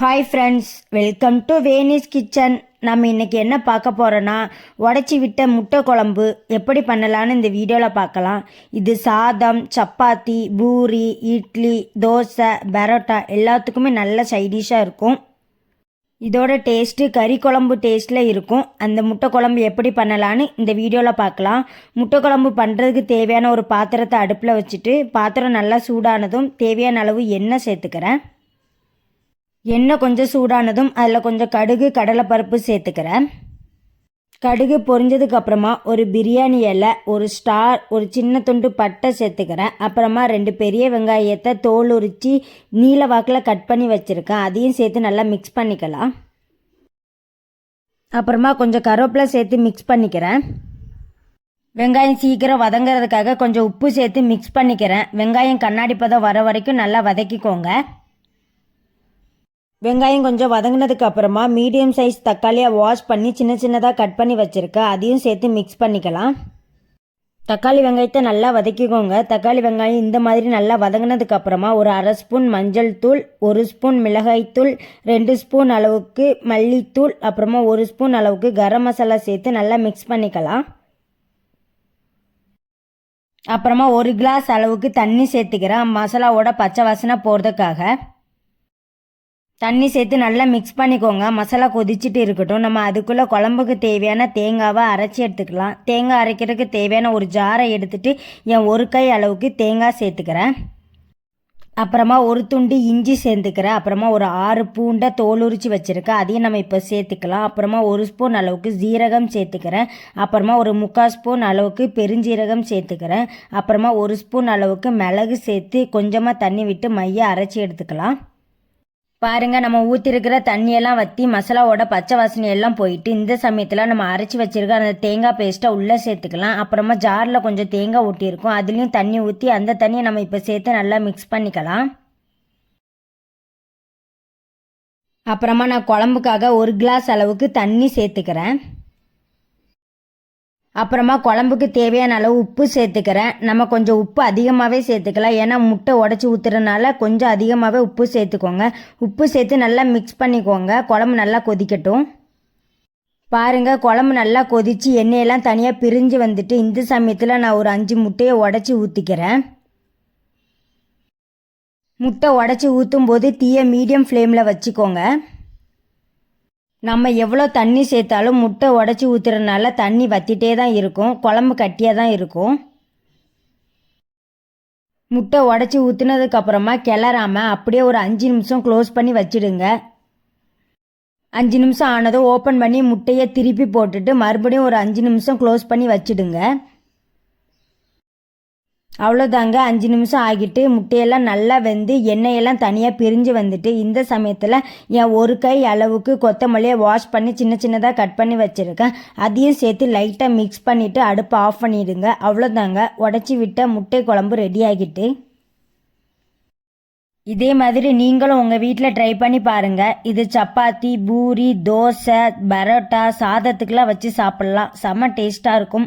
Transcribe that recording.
Hi friends welcome to Venis Kitchen நம்ம இன்றைக்கி என்ன பார்க்க போகிறோன்னா உடச்சி விட்ட முட்டை குழம்பு எப்படி பண்ணலான்னு இந்த வீடியோவில் பார்க்கலாம். இது சாதம் சப்பாத்தி பூரி இட்லி தோசை பரோட்டா எல்லாத்துக்குமே நல்ல சைடிஷாக இருக்கும். இதோட டேஸ்ட்டு கறி குழம்பு டேஸ்ட்டில் இருக்கும். அந்த முட்டை குழம்பு எப்படி பண்ணலான்னு இந்த வீடியோவில் பார்க்கலாம். முட்டை குழம்பு பண்ணுறதுக்கு தேவையான ஒரு பாத்திரத்தை அடுப்பில் வச்சுட்டு பாத்திரம் நல்லா சூடானதும் தேவையான அளவு எண்ணெய் சேர்த்துக்கிறேன். எண்ணெய் கொஞ்சம் சூடானதும் அதில் கொஞ்சம் கடுகு கடலைப்பருப்பு சேர்த்துக்கிறேன். கடுகு பொரிஞ்சதுக்கு அப்புறமா ஒரு பிரியாணி இலை ஒரு ஸ்டார் ஒரு சின்ன துண்டு பட்டை சேர்த்துக்கிறேன். அப்புறமா ரெண்டு பெரிய வெங்காயத்தை தோல் உரித்து நீல வாக்கில் கட் பண்ணி வச்சுருக்கேன். அதையும் சேர்த்து நல்லா மிக்ஸ் பண்ணிக்கலாம். அப்புறமா கொஞ்சம் கருவேப்பிலை சேர்த்து மிக்ஸ் பண்ணிக்கிறேன். வெங்காயம் சீக்கிரம் வதங்கிறதுக்காக கொஞ்சம் உப்பு சேர்த்து மிக்ஸ் பண்ணிக்கிறேன். வெங்காயம் கண்ணாடி பதம் வர வரைக்கும் நல்லா வதக்கிக்கோங்க. வெங்காயம் கொஞ்சம் வதங்கினதுக்கு அப்புறமா மீடியம் சைஸ் தக்காளியை வாஷ் பண்ணி சின்ன சின்னதாக கட் பண்ணி வச்சுருக்கேன் அதையும் சேர்த்து மிக்ஸ் பண்ணிக்கலாம். தக்காளி வெங்காயத்தை நல்லா வதக்கிக்கோங்க. தக்காளி வெங்காயம் இந்த மாதிரி நல்லா வதங்கினதுக்கு அப்புறமா ஒரு அரை ஸ்பூன் மஞ்சள் தூள் ஒரு ஸ்பூன் மிளகாய்த்தூள் ரெண்டு ஸ்பூன் அளவுக்கு மல்லித்தூள் அப்புறமா ஒரு ஸ்பூன் அளவுக்கு கரம் மசாலா சேர்த்து நல்லா மிக்ஸ் பண்ணிக்கலாம். அப்புறமா ஒரு கிளாஸ் அளவுக்கு தண்ணி சேர்த்துக்கிறேன். மசாலாவோட பச்சை வாசனை போகிறதுக்காக தண்ணி சேர்த்து நல்லா மிக்ஸ் பண்ணிக்கோங்க. மசாலா கொதிச்சுட்டு இருக்கட்டும். நம்ம அதுக்குள்ளே குழம்புக்கு தேவையான தேங்காவை அரைச்சி எடுத்துக்கலாம். தேங்காய் அரைக்கிறதுக்கு தேவையான ஒரு ஜாரை எடுத்துட்டு என் ஒரு கை அளவுக்கு தேங்காய் சேர்த்துக்கிறேன். அப்புறமா ஒரு துண்டு இஞ்சி சேர்த்துக்கிறேன். அப்புறமா ஒரு ஆறு பூண்டை தோல் உரிச்சு வச்சுருக்கேன். அதையும் நம்ம இப்போ சேர்த்துக்கலாம். அப்புறமா ஒரு ஸ்பூன் அளவுக்கு ஜீரகம் சேர்த்துக்கிறேன். அப்புறமா ஒரு முக்கால் ஸ்பூன் அளவுக்கு பெருஞ்சீரகம் சேர்த்துக்கிறேன். அப்புறமா ஒரு ஸ்பூன் அளவுக்கு மிளகு சேர்த்து கொஞ்சமாக தண்ணி விட்டு மைய அரைச்சி எடுத்துக்கலாம். பாருங்க நம்ம ஊற்றிருக்கிற தண்ணியெல்லாம் வற்றி மசாலாவோட பச்சை வாசனை எல்லாம் போயிட்டு இந்த சமயத்தில் நம்ம அரைச்சி வச்சிருக்க அந்த தேங்காய் பேஸ்ட்டை உள்ளே சேர்த்துக்கலாம். அப்புறமா ஜாரில் கொஞ்சம் தேங்காய் ஊட்டியிருக்கோம். அதுலேயும் தண்ணி ஊற்றி அந்த தண்ணியை நம்ம இப்போ சேர்த்து நல்லா மிக்ஸ் பண்ணிக்கலாம். அப்புறமா நான் குழம்புக்காக ஒரு கிளாஸ் அளவுக்கு தண்ணி சேர்த்துக்கிறேன். அப்புறமா குழம்புக்கு தேவையான அளவு உப்பு சேர்த்துக்கிறேன். நம்ம கொஞ்சம் உப்பு அதிகமாகவே சேர்த்துக்கலாம். ஏன்னா முட்டை உடச்சி ஊற்றுறதுனால கொஞ்சம் அதிகமாகவே உப்பு சேர்த்துக்கோங்க. உப்பு சேர்த்து நல்லா மிக்ஸ் பண்ணிக்கோங்க. குழம்பு நல்லா கொதிக்கட்டும். பாருங்கள் குழம்பு நல்லா கொதித்து எண்ணெயெல்லாம் தனியாக பிரிஞ்சு வந்துட்டு இந்த சமயத்தில் நான் ஒரு அஞ்சு முட்டையை உடச்சி ஊற்றிக்கிறேன் முட்டை உடச்சி ஊற்றும் போது தீயை மீடியம் ஃப்ளேமில் வச்சுக்கோங்க. நம்ம எவ்வளோ தண்ணி சேர்த்தாலும் முட்டை உடச்சி ஊற்றுறதுனால தண்ணி வற்றிட்டே தான் இருக்கும். குழம்பு கட்டியாக தான் இருக்கும். முட்டை உடச்சி ஊற்றுனதுக்கப்புறமா கிளறாமல் அப்படியே ஒரு அஞ்சு நிமிஷம் க்ளோஸ் பண்ணி வச்சிடுங்க. அஞ்சு நிமிஷம் ஆனதும் ஓப்பன் பண்ணி முட்டையை திருப்பி போட்டுட்டு மறுபடியும் ஒரு அஞ்சு நிமிஷம் க்ளோஸ் பண்ணி வச்சிடுங்க. அவ்வளோதாங்க அஞ்சு நிமிஷம் ஆகிட்டு முட்டையெல்லாம் நல்லா வெந்து எண்ணெயெல்லாம் தனியாக பிரிஞ்சு வந்துட்டு இந்த சமயத்தில் என் ஒரு கை அளவுக்கு கொத்தமல்லியை வாஷ் பண்ணி சின்ன சின்னதாக கட் பண்ணி வச்சுருக்கேன். அதையும் சேர்த்து லைட்டாக மிக்ஸ் பண்ணிவிட்டு அடுப்பை ஆஃப் பண்ணிவிடுங்க அவ்வளோதாங்க உடச்சி விட்ட முட்டை குழம்பு ரெடி ஆகிட்டு. இதே மாதிரி நீங்களும் உங்கள் வீட்டில் ட்ரை பண்ணி பாருங்கள் இது சப்பாத்தி பூரி தோசை பரோட்டா சாதத்துக்கெலாம் வச்சு சாப்பிட்லாம். செம்ம டேஸ்ட்டாக இருக்கும்.